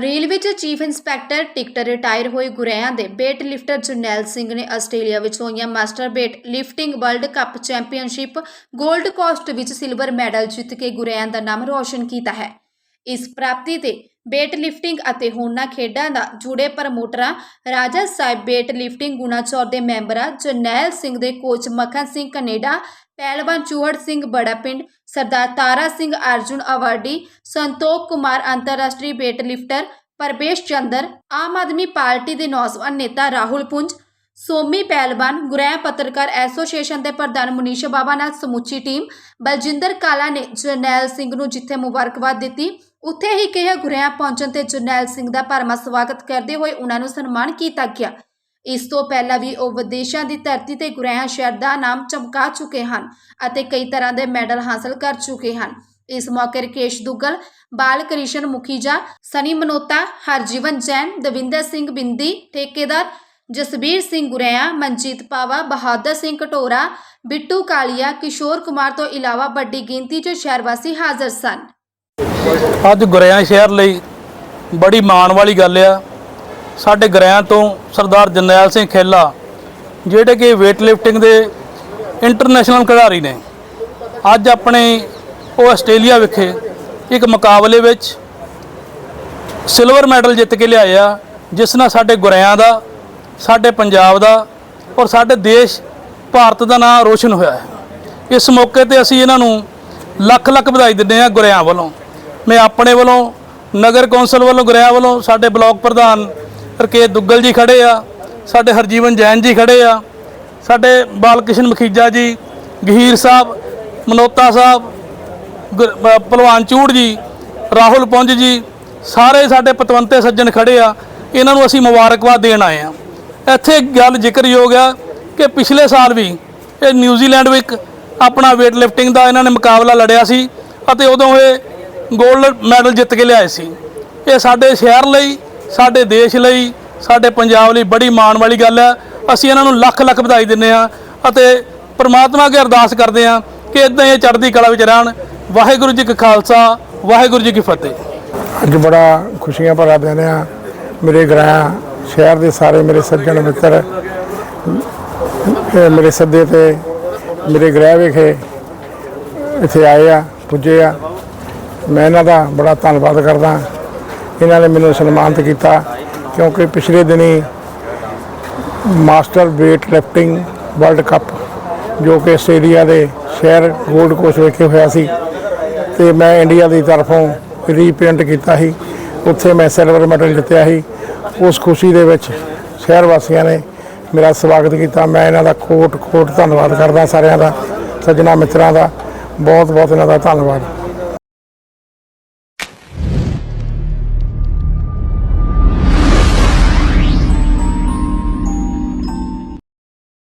Railway 'ਚ chief inspector ਟਿਕਟਰ retire ਹੋਏ ਗੁਰੇਆਂ ਦੇ ਵੇਟ ਲਿਫਟਰ ਜਰਨੈਲ ਸਿੰਘ ਨੇ ਆਸਟ੍ਰੇਲੀਆ ਵਿੱਚ ਹੋਈਆਂ master weight lifting world cup championship 골ਡ ਕੋਸਟ ਵਿੱਚ ਸਿਲਵਰ ਮੈਡਲ ਜਿੱਤ ਕੇ ਗੁਰੇਆਂ ਦਾ ਨਾਮ ਰੌਸ਼ਨ ਕੀਤਾ ਹੈ। ਇਸ ਪ੍ਰਾਪਤੀ ਤੇ ਵੇਟ ਲਿਫਟਿੰਗ ਅਤੇ ਹੋਰਨਾਂ ਖੇਡਾਂ ਦਾ ਜੁੜੇ ਪ੍ਰਮੋਟਰਾਂ, ਰਾਜਾ ਸਾਹਿਬ ਵੇਟ ਲਿਫਟਿੰਗ ਗੁਣਾਚੌਰ ਦੇ ਮੈਂਬਰਾਂ, ਜਰਨੈਲ ਸਿੰਘ ਦੇ ਕੋਚ ਮੱਖਣ ਸਿੰਘ ਕੈਨੇਡਾ, ਪਹਿਲਵਾਨ ਚੂਹੜ ਸਿੰਘ ਬੜਾ ਪਿੰਡ, ਸਰਦਾਰ ਤਾਰਾ ਸਿੰਘ ਅਰਜੁਨ ਅਵਾਰਡੀ, ਸੰਤੋਖ ਕੁਮਾਰ ਅੰਤਰਰਾਸ਼ਟਰੀ weight lifter Parvesh Chander, Aam Aadmi party ਦੇ ਨੌਜਵਾਨ ਨੇਤਾ ਰਾਹੁਲ ਪੁੰਜ, ਸੋਮੀ ਪਹਿਲਵਾਨ ਗੁਰੈਂ ਪੱਤਰਕਾਰ ਐਸੋਸੀਏਸ਼ਨ ਦੇ ਪ੍ਰਧਾਨ ਮੁਨੀਸ਼ ਬਾਬਾ ਨਾਲ ਸਮੁੱਚੀ ਟੀਮ, ਬਲਜਿੰਦਰ ਕਾਲਾ ਨੇ ਜਰਨੈਲ ਸਿੰਘ ਨੂੰ ਜਿੱਥੇ ਮੁਬਾਰਕਬਾਦ ਦਿੱਤੀ ਉੱਥੇ ਹੀ ਕਿਹਾ ਗੁਰੈਂ ਪਹੁੰਚਣ ਤੇ ਜਰਨੈਲ ਸਿੰਘ ਦਾ ਭਰਮਾ ਸਵਾਗਤ ਕਰਦੇ ਹੋਏ ਉਹਨਾਂ ਨੂੰ ਸਨਮਾਨ ਕੀਤਾ ਗਿਆ। ਇਸ ਤੋਂ ਪਹਿਲਾਂ ਵੀ ਉਹ ਵਿਦੇਸ਼ਾਂ ਦੀ ਧਰਤੀ ਤੇ ਗੁਰੈਆਂ ਸ਼ਹਿਰ ਦਾ ਨਾਮ ਚਮਕਾ ਚੁੱਕੇ ਹਨ ਅਤੇ ਕਈ ਤਰ੍ਹਾਂ ਦੇ ਮੈਡਲ ਹਾਸਲ ਕਰ ਚੁੱਕੇ ਹਨ। ਇਸ ਮੌਕੇ ਰਕੇਸ਼ ਦੁੱਗਲ ਬਾਲ ਕ੍ਰਿਸ਼ਨ ਮੁਖੀਜਾ, ਸਨੀ ਮਨੋਤਾ, ਹਰਜੀਵਨ ਜੈਨ, ਦਵਿੰਦਰ ਸਿੰਘ ਬਿੰਦੀ, ਠੇਕੇਦਾਰ ਜਸਬੀਰ ਸਿੰਘ ਗੁਰੈਆ, ਮਨਜੀਤ ਪਾਵਾ, ਬਹਾਦਰ ਸਿੰਘ ਕਟੋਰਾ, ਬਿੱਟੂ ਕਾਲੀਆ, ਕਿਸ਼ੋਰ ਕੁਮਾਰ ਤੋਂ ਇਲਾਵਾ ਵੱਡੀ ਗਿਣਤੀ 'ਚ ਸ਼ਹਿਰ ਵਾਸੀ ਹਾਜ਼ਰ ਸਨ। ਅੱਜ ਗੁਰਿਆਂ ਸ਼ਹਿਰ ਲਈ ਬੜੀ ਮਾਣ ਵਾਲੀ ਗੱਲ ਆ। ਸਾਡੇ ਗੁਰਿਆਂ ਤੋਂ ਸਰਦਾਰ ਜਰਨੈਲ ਸਿੰਘ ਖੇਲਾ, ਜਿਹੜੇ ਕਿ weight lifting ਦੇ ਇੰਟਰਨੈਸ਼ਨਲ ਖਿਡਾਰੀ ਨੇ, ਅੱਜ ਆਪਣੇ ਉਹ ਆਸਟ੍ਰੇਲੀਆ ਵਿਖੇ ਇੱਕ ਮੁਕਾਬਲੇ ਵਿੱਚ ਸਿਲਵਰ ਮੈਡਲ ਜਿੱਤ ਕੇ ਲਿਆਏ ਆ, ਜਿਸ ਨਾਲ ਸਾਡੇ ਗੁਰਿਆਂ ਦਾ, ਸਾਡੇ ਪੰਜਾਬ ਦਾ ਔਰ ਸਾਡੇ ਦੇਸ਼, ਭਾਰਤ ਦਾ ਨਾਮ ਰੋਸ਼ਨ ਹੋਇਆ ਹੈ। ਇਸ ਮੌਕੇ ਤੇ ਅਸੀਂ ਇਹਨਾਂ ਨੂੰ ਲੱਖ ਲੱਖ ਵਧਾਈ ਦਿੰਦੇ ਹਾਂ ਗੁਰਿਆਂ ਵੱਲੋਂ। ਮੈਂ ਆਪਣੇ ਵੱਲੋਂ, ਨਗਰ ਕੌਂਸਲ ਵੱਲੋਂ, ਗਰਿਆ ਵੱਲੋਂ ਸਾਡੇ ਬਲਾਕ ਪ੍ਰਧਾਨ ਰਕੇਸ਼ ਦੁੱਗਲ ਜੀ ਖੜੇ ਆ, ਸਾਡੇ ਹਰਜੀਵਨ ਜੈਨ ਜੀ ਖੜੇ ਆ, ਸਾਡੇ ਬਾਲਕ੍ਰਿਸ਼ਨ ਮਖੀਜਾ ਜੀ, ਗਹੀਰ ਸਾਹਿਬ, ਮਨੋਤਾ ਸਾਹਿਬ, ਗੁਰ- ਭਲਵਾਨ ਚੂੜ ਜੀ, ਰਾਹੁਲ ਪੁੰਜ ਜੀ, ਸਾਰੇ ਸਾਡੇ ਪਤਵੰਤੇ ਸੱਜਣ ਖੜੇ ਆ, ਇਹਨਾਂ ਨੂੰ ਅਸੀਂ ਮੁਬਾਰਕਬਾਦ ਦੇਣ ਆਏ ਆ। ਇੱਥੇ ਗੱਲ ਜ਼ਿਕਰਯੋਗ ਆ ਕਿ ਪਿਛਲੇ ਸਾਲ ਵੀ ਇਹ ਨਿਊਜ਼ੀਲੈਂਡ ਵਿੱਚ ਆਪਣਾ weight lifting ਦਾ ਇਹਨਾਂ ਨੇ ਮੁਕਾਬਲਾ ਲੜਿਆ ਸੀ ਅਤੇ ਉਦੋਂ ਇਹ 골ਡ ਮੈਡਲ ਜਿੱਤ ਕੇ ਲਿਆਏ ਸੀ। ਇਹ ਸਾਡੇ ਸ਼ਹਿਰ ਲਈ, ਸਾਡੇ ਦੇਸ਼ ਲਈ, ਸਾਡੇ ਪੰਜਾਬ ਲਈ ਬੜੀ ਮਾਣ ਵਾਲੀ ਗੱਲ ਹੈ। ਅਸੀਂ ਇਹਨਾਂ ਨੂੰ ਲੱਖ ਲੱਖ ਵਧਾਈ ਦਿੰਦੇ ਹਾਂ ਅਤੇ ਪ੍ਰਮਾਤਮਾ ਅੱਗੇ ਅਰਦਾਸ ਕਰਦੇ ਹਾਂ ਕਿ ਇਦਾਂ ਇਹ ਚੜ੍ਹਦੀ ਕਲਾ ਵਿੱਚ ਰਹਿਣ। ਵਾਹਿਗੁਰੂ ਜੀ ਕਾ ਖਾਲਸਾ, ਵਾਹਿਗੁਰੂ ਜੀ ਕੀ ਫਤਿਹ। ਅੱਜ ਬੜਾ ਖੁਸ਼ੀਆਂ ਭਰਾ ਦਿਨ ਆ। ਮੇਰੇ ਗ੍ਰਾਂ ਸ਼ਹਿਰ ਦੇ ਸਾਰੇ ਮੇਰੇ ਸੱਜਣ ਮਿੱਤਰ ਮੇਰੇ ਸੱਦੇ ਤੇ ਮੇਰੇ ਗ੍ਰਹਿ ਵਿਖੇ ਇੱਥੇ ਆਏ ਆ, ਪੁੱਜੇ ਆ। ਮੈਂ ਇਹਨਾਂ ਦਾ ਬੜਾ ਧੰਨਵਾਦ ਕਰਦਾ। ਇਹਨਾਂ ਨੇ ਮੈਨੂੰ ਸਨਮਾਨਿਤ ਕੀਤਾ ਕਿਉਂਕਿ ਪਿਛਲੇ ਦਿਨੀ master weight lifting world cup ਜੋ ਕਿ ਆਸਟ੍ਰੇਲੀਆ ਦੇ ਸ਼ਹਿਰ ਗੋਲਡ ਕੋਸਟ ਵਿਖੇ ਹੋਇਆ ਸੀ ਤੇ ਮੈਂ ਇੰਡੀਆ ਦੀ ਤਰਫੋਂ ਰੀਪ੍ਰਿੰਟ ਕੀਤਾ ਸੀ। ਉੱਥੇ ਮੈਂ ਸਿਲਵਰ ਮੈਡਲ ਜਿੱਤਿਆ ਸੀ। ਉਸ ਖੁਸ਼ੀ ਦੇ ਵਿੱਚ ਸ਼ਹਿਰ ਵਾਸੀਆਂ ਨੇ ਮੇਰਾ ਸਵਾਗਤ ਕੀਤਾ। ਮੈਂ ਇਹਨਾਂ ਦਾ ਕੋਟ ਕੋਟ ਧੰਨਵਾਦ ਕਰਦਾ ਸਾਰਿਆਂ ਦਾ, ਸੱਜਣਾ ਮਿੱਤਰਾਂ ਦਾ। ਬਹੁਤ ਬਹੁਤ ਇਹਨਾਂ ਦਾ ਧੰਨਵਾਦ।